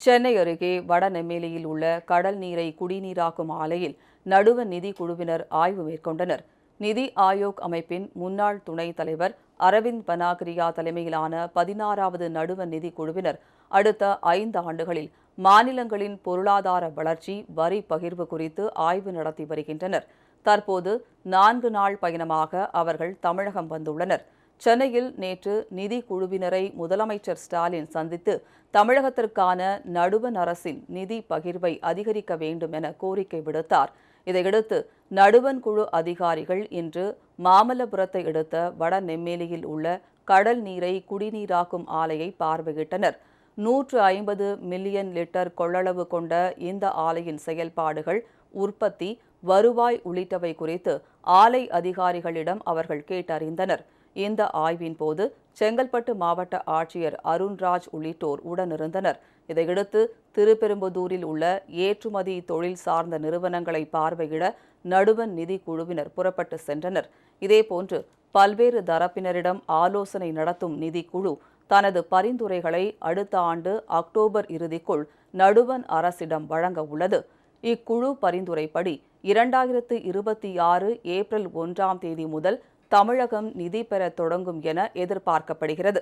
சென்னை அருகே வடநெம்மேலியில் உள்ள கடல் நீரை குடிநீராக்கும் ஆலையில் நடுவ நிதி குழுவினர் ஆய்வு மேற்கொண்டனர். நிதி ஆயோக் அமைப்பின் முன்னாள் துணைத் தலைவர் அரவிந்த் பனாகரியா தலைமையிலான பதினாறாவது நடுவ நிதி குழுவினர் அடுத்த ஐந்து ஆண்டுகளில் மாநிலங்களின் பொருளாதார வளர்ச்சி வரி பகிர்வு குறித்து ஆய்வு நடத்தி வருகின்றனர். தற்போது நான்கு நாள் பயணமாக அவர்கள் தமிழகம் வந்துள்ளனர். சென்னையில் நேற்று நிதி குழுவினரை முதலமைச்சர் ஸ்டாலின் சந்தித்து தமிழகத்திற்கான நடுவண் அரசின் நிதி பகிர்வை அதிகரிக்க வேண்டும் என கோரிக்கை விடுத்தார். இதையடுத்து நடுவன் குழு அதிகாரிகள் இன்று மாமல்லபுரத்தை அடுத்த வடநெம்மேலியில் உள்ள கடல் நீரை குடிநீராக்கும் ஆலையை பார்வையிட்டனர். நூற்று ஐம்பது மில்லியன் லிட்டர் கொள்ளளவு கொண்ட இந்த ஆலையின் செயல்பாடுகள் உற்பத்தி வருவாய் உள்ளிட்டவை குறித்து ஆலை அதிகாரிகளிடம் அவர்கள் கேட்டறிந்தனர். இந்த ஆய்வின் போது செங்கல்பட்டு மாவட்ட ஆட்சியர் அருண்ராஜ் உள்ளிட்டோர் உடனிருந்தனர். இதையடுத்து திருப்பெரும்புதூரில் உள்ள ஏற்றுமதி தொழில் சார்ந்த நிறுவனங்களை பார்வையிட நடுவன் நிதி குழுவினர் புறப்பட்டு சென்றனர். இதேபோன்று பல்வேறு தரப்பினரிடம் ஆலோசனை நடத்தும் நிதிக்குழு தனது பரிந்துரைகளை அடுத்த ஆண்டு அக்டோபர் இறுதிக்குள் நடுவண் அரசிடம் வழங்க உள்ளது. இக்குழு பரிந்துரைப்படி இரண்டாயிரத்து இருபத்தி ஆறு ஏப்ரல் ஒன்றாம் தேதி முதல் தமிழகம் நிதி பெற தொடங்கும் என எதிர்பார்க்கப்படுகிறது.